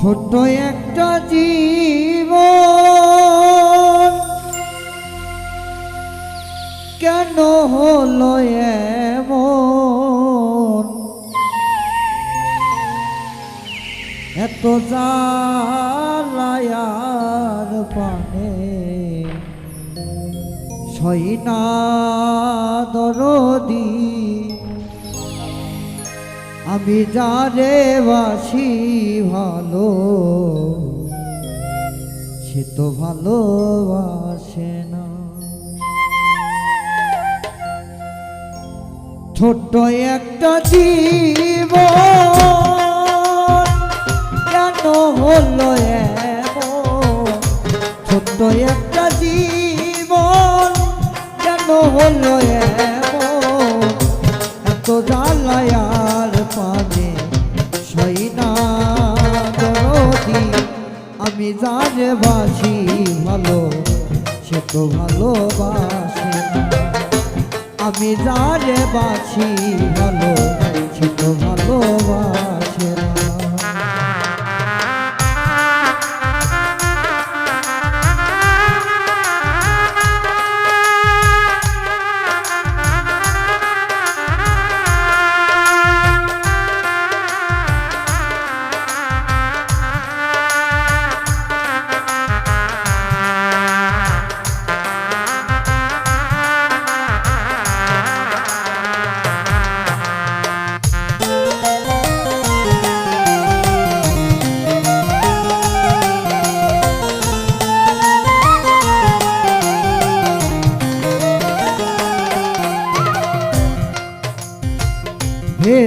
ছোট্ট একটা জীব কেন হলো এমন? এত জালায়ার পানে সইনা দরদি। আমি যারে বাসি ভালো, সে তো ভালোবাসে না। ছোট্ট একটা জীব কেন হলো ছোট্ট একটা জীবন কেন হলো এমন? আমি বাসি ভালো সে তো ভালোবাসে। আমি যারে বাসি ভালো সে তো ভালোবাসে।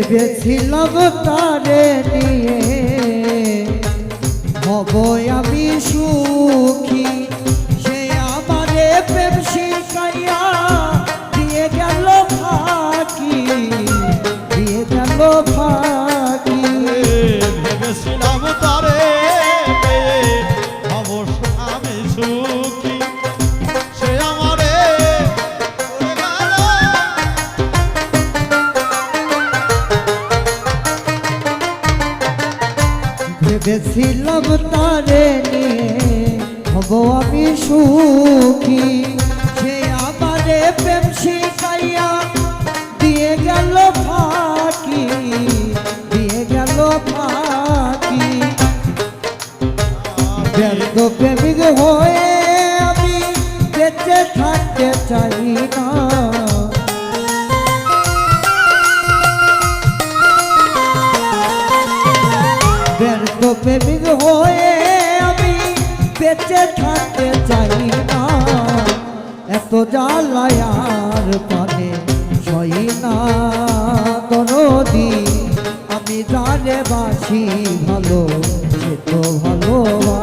ভেবেছিলাম তারে নিয়ে। হব আমি সুখী ভেবেছিলাম তারে নিয়ে। হব আমি সুখী। সে আমারে প্রেম শিখাইয়া দিয়ে গেল ফাঁকি, দিয়ে গেল ফাঁকি। প্রেমিক হয়ে আমি বেঁচে থাকতে চাই। বেঁচে থাকতে চাই না। এত জ্বালায়ার পানে সই না। দরদি আমি জানে বাসি ভালো, সে তো ভালোবাসে।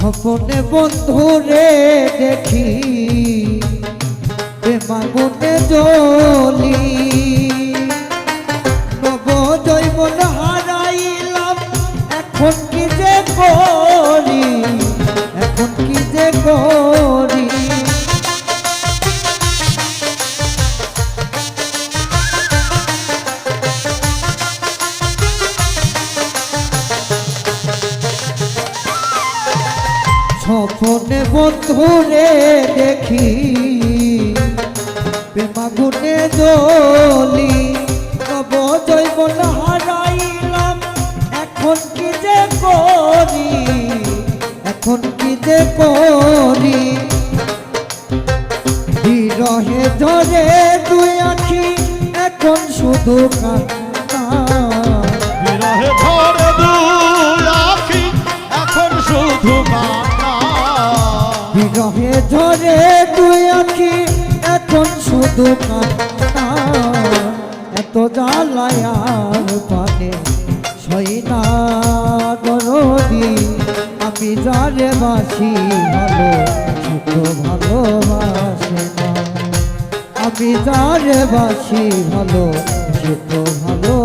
স্বপনে বন্ধুরে দেখি প্রেমাগুনে জলি বন্ধুরে দেখি। প্রেমাগুনে জলি নব জৈবন হারাইলাম। এখন কি যে করি? এখন কি যে করি? বিরহে ধরে দুই আখি, এখন শুধু কান্না কান্না এত জ্বালায়ার পানে সই না দরদি আমি যারে বাসি ভালো সুখ ভালোবাসে না আমি যারে বাসি ভালো সুখ তো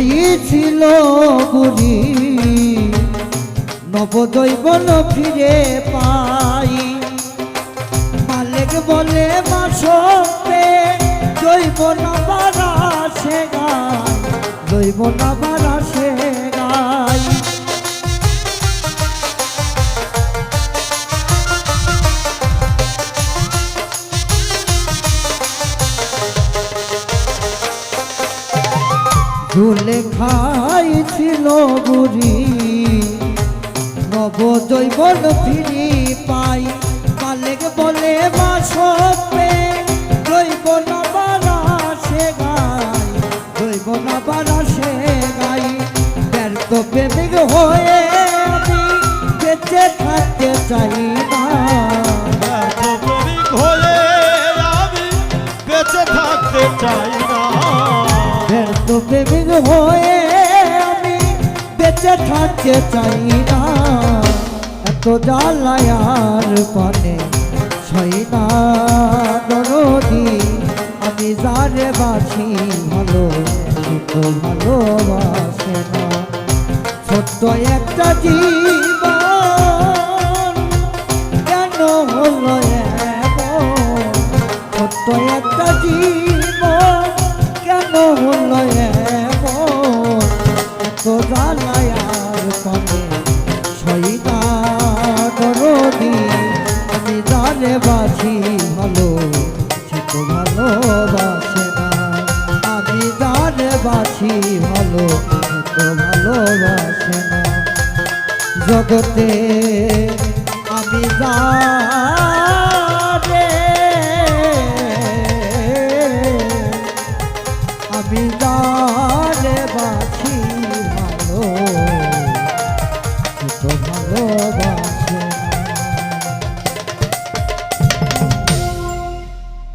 খাইছিল বুড়ি নবদৈবন ফিরে পাই। মালিক বলে মাসে জৈব না সে গা জৈব না বারা গাই ঝুলে খাইছিল বুড়ি নব জৈবন ফিরি থাকতে চাই না। এত জ্বালায়ার পানে ছই না। দরদি, আমি যারে বাসি ভালো তো ভালোবাসে না। ছোট্ট একটা জীবন কেন হলো